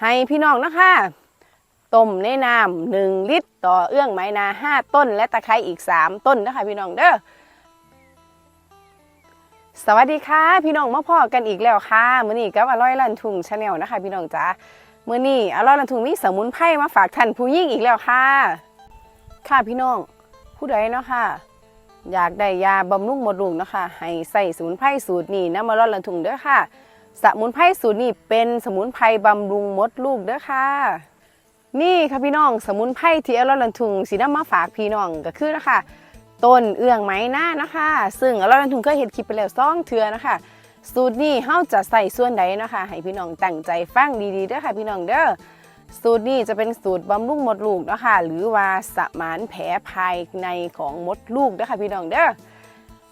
ให้พี่น้องนะคะต้มในน้ำหนึ่งลิตร ต่อเอื้องไม้นาห้าต้น และตะไคร้อีกสามต้นนะคะพี่น้องเด้อสวัสดีค่ะ พี่น้องมาพ่อกันอีกแล้วค่ะมื้อนี้กับอร่อยลันทุงชาแนลนะคะ พี่น้องจ๋ามื้อนี้อร่อยลันทุงมีสมุนไพรมาฝากท่านผู้ยิ่งอีกแล้วค่ะ ค่ะพี่น้องผู้ใดเนาะค่ะ อยากได้ยาบำรุงมดลูกเนาะคะให้ใส่สมุนไพรสูตรนี้น้ำมาร่อนลันทุงเด้อค่ะ สมุนไพรสูตรนี้เป็นสมุนไพรบำรุงมดลูกเด้อค่ะ นี่ค่ะพี่น้องสมุนไพรที่อร่อยลันทุงสีน้ำมาฝากพี่น้องก็คือนะคะต้นเอื้องไม้หน้านะคะ ซึ่งอร่อยลันทุงเคยเห็นคลิปไปแล้วซ่องเทือนะคะ สูตรนี้เฮาจะใส่ส่วนใดนะคะ ให้พี่น้องตั้งใจฟังดีๆเด้อค่ะพี่น้องเด้อสูตรนี้จะเป็นสูตรบำรุงมดลูกนะคะหรือว่าสมานแผลภายในของมดลูกเด้อค่ะพี่น้องเด้อ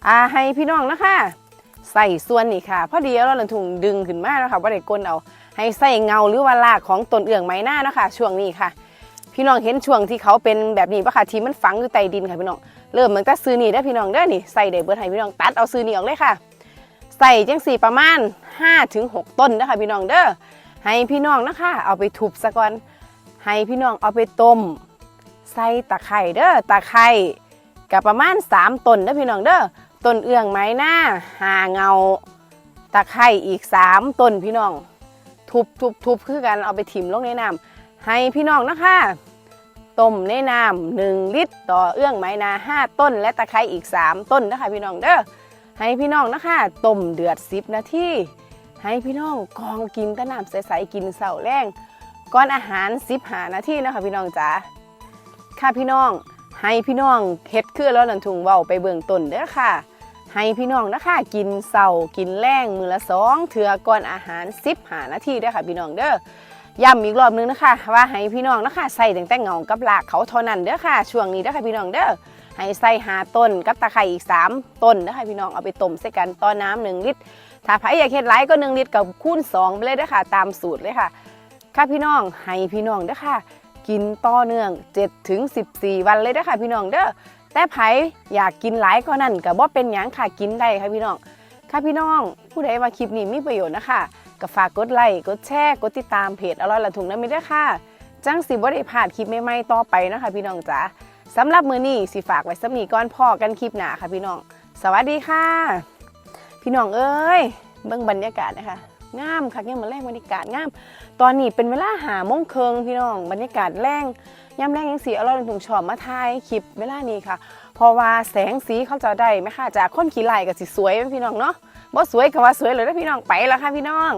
อ่าให้พี่น้องนะคะ ใส่ส่วนนี่ค่ะ พอดีเราลันถุงดึงขึ้นมาแล้วค่ะว่าได้กลนเอา ให้ใส่เงาหรือว่ารากของต้นเอื่องไม้หน้านะคะช่วงนี้ค่ะ พี่น้องเห็นช่วงที่เขาเป็นแบบนี้ปะค่ะที่มันฝังอยู่ใต้ดินค่ะพี่น้องเริ่มเหมือนกับซื้อนี่ได้พี่น้องเด้อนี่ใส่ได้เบิดให้พี่น้องตัดเอาซื้อนี่ออกเลยค่ะ ใส่จังสี่ประมาณ5-6ต้นนะคะพี่น้องเด้อให้พี่น้องนะคะ เอาไปทุบซะก่อนให้พี่น้องเอาไปต้มใส่ตะไคร่เด้อตะไคร่กับประมาณ3ต้นเด้อพี่น้องเด้อ ต้นเอื้องไม้หน้าหาเงาตะไคร่อีก3ต้นพี่น้อง ทุบทุบทุบคือกันเอาไปถิ่มลงในน้ำให้พี่น้องนะคะต้มในน้ำหนึ่งลิตร ต่อเอื้องไม้นาห้าต้น และตะไคร่อีก3ต้นนะคะพี่น้องเด้อให้พี่น้องนะคะต้มเดือด10นาทีให้พี่น้องกองกินตะน้ำใสๆกินเสาแรงก่อนอาหาร10หานาทีนะคะพี่น้องจ๋าค่ะพี่น้อง ให้พี่น้องเฮ็ดคือแล้วนันทุงเว้าไปเบื้องต้นเด้อค่ะ ให้พี่น้องนะคะกินเสากินแรงมือละสองเถือก่อนอาหาร10หานาทีเด้อค่ะ พี่น้องเด้อย้ำอีกรอบนึงนะคะ ว่าให้พี่น้องนะคะใส่ตั้งแต่เงากับหลากเขาเท่านั้นเด้อค่ะ ช่วงนี้เด้อค่ะพี่น้องเด้อให้ใส่หาต้นกับตะไคร่อีก 3 ต้นเด้อค่ะพี่น้องเอาไปต้มใส่กันต่อน้ำหนึ่งลิตร ถ้าใครอยากเฮ็ดหลายก็หนึ่งลิตรกับคูณสองไปเลยเด้อค่ะ ตามสูตรเลยค่ะ ค่ะพี่น้องให้พี่น้องเด้อค่ะ กินต่อเนื่อง7ถึง14 วันเลยเด้ค่ะพี่น้องเด้อแต่ไผอยากกินหลายก็นั่นก็บ่เป็นหยังค่ะกินได้ค่ะพี่น้องค่ะพี่น้อง ผู้ใดว่าคลิปนี้มีประโยชน์นะคะก็ฝากกดไลค์กดแชร์กดติดตามเพจอร่อยละถุงน้ำมิตรค่ะจังสิบ่ได้พลาดคลิปใหม่ๆต่อไปนะคะพี่น้องจ๋าสำหรับมือนี้สิฝากไว้สำนีก่อนพ่อกันคลิปหน้าค่ะพี่น้อง สวัสดีค่ะ พี่น้องเอ้ยเบิ่งบรรยากาศนะคะ งามค่ะยังมาแรงบรรยากาศงาม ตอนนี้เป็นเวลาหาโมงเคิงพี่น้องบรรยากาศแรงย่ำแรงยังสีอร่อยถุงชอบมาทายคลิปเวลานี้ค่ะ เพราะว่าแสงสีเขาจะได้ไหมคะจากคนขี่ไล่กับสีสวยไหมพี่น้องเนาะบ่สวยก็ว่าสวยเลยนะพี่น้องไปแล้วค่ะพี่น้อง